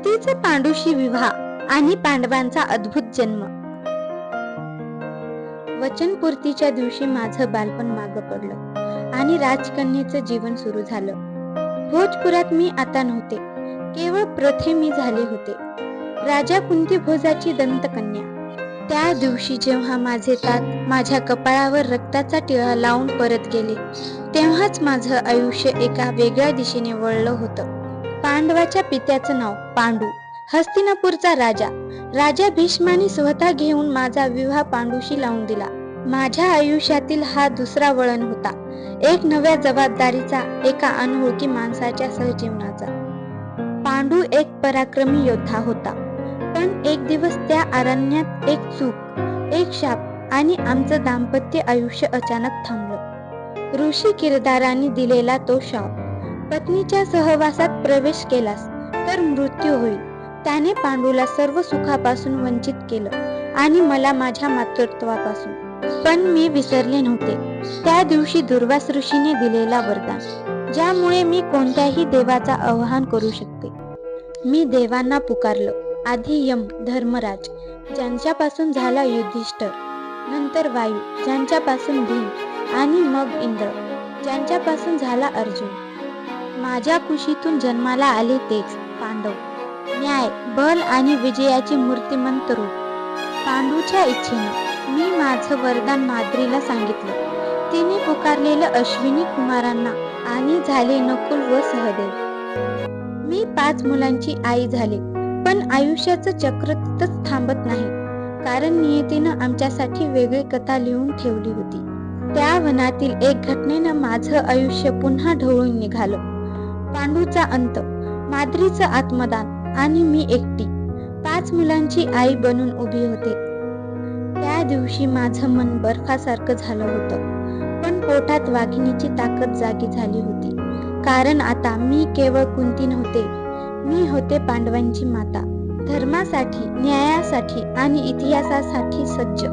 कुंतीचा पांडूशी विवाह आणि पांडवांचा अद्भुत जन्म. वचनपूर्तीच्या दिवशी माझं बालपण मागं पडलं आणि राजकन्येचं जीवन सुरू झालं. भोजपुरात मी आता नव्हते केवळ प्रथे मी झाले होते. राजा कुंती भोजाची दंतकन्या. त्या दिवशी जेव्हा माझे तात माझ्या कपाळावर रक्ताचा टिळा लावून परत गेले तेव्हाच माझं आयुष्य एका वेगळ्या दिशेने वळलं होतं. पांडवाच्या पित्याचं नाव पांडू. हस्तिनापूरचा राजा. राजा भीष्माने स्वतः घेऊन माझा विवाह पांडूशी लावून दिला. माझ्या आयुष्यातील हा दुसरा वळण होता. एक नव्या जबाबदारीचा एका अनोळखी माणसाच्या सहजीवनाचा. पांडू एक पराक्रमी योद्धा होता. पण एक दिवस त्या अरण्यात एक चूक एक शाप आणि आमचं दाम्पत्य आयुष्य अचानक थांबलं. ऋषी किरदाराने दिलेला तो शाप. पत्नीच्या सहवासात प्रवेश केलास तर मृत्यू होईल. त्याने पांडूला सर्व सुखापासून वंचित केलं आणि मला माझ्या मातृत्वापासून. पण मी विसरले नव्हते. त्या दिवशी दुर्वास ऋषीने दिलेला वरदान ज्यामुळे मी कोणत्याही देवाचा आवाहन करू शकते. मी देवांना पुकारलं आधी यम धर्मराज ज्यांच्यापासून झाला युधिष्ठर. नंतर वायू ज्यांच्यापासून भीम आणि मग इंद्र ज्यांच्यापासून झाला अर्जुन. माझ्या कुशीतून जन्माला आले तेच पांडव. न्याय बल आणि विजयाची मूर्तिमंत रूप. पांडूच्या इच्छेनं मी माझं वरदान माद्रीला सांगितलं. तिने पुकारलेलं अश्विनी कुमारांना आणि झाले नकुल व सहदेव. मी पाच मुलांची आई झाले पण आयुष्याचं चक्र तिथंच थांबत नाही. कारण नियतीनं आमच्यासाठी वेगळी कथा लिहून ठेवली होती. त्या वनातील एक घटनेनं माझं आयुष्य पुन्हा ढवळून निघालं. पांडूचा अंत माद्रीचं आत्मदान आणि मी एकटी. पाच मुलांची आई बनून उभी होते. त्या दिवशी माझं मन बर्फासारखं झालं होतं पण पोटात वाघिणीची ताकद जागी झाली होती. कारण आता मी केवळ कुंती नव्हते मी होते पांडवांची माता. धर्मासाठी न्यायासाठी आणि इतिहासासाठी सज्ज.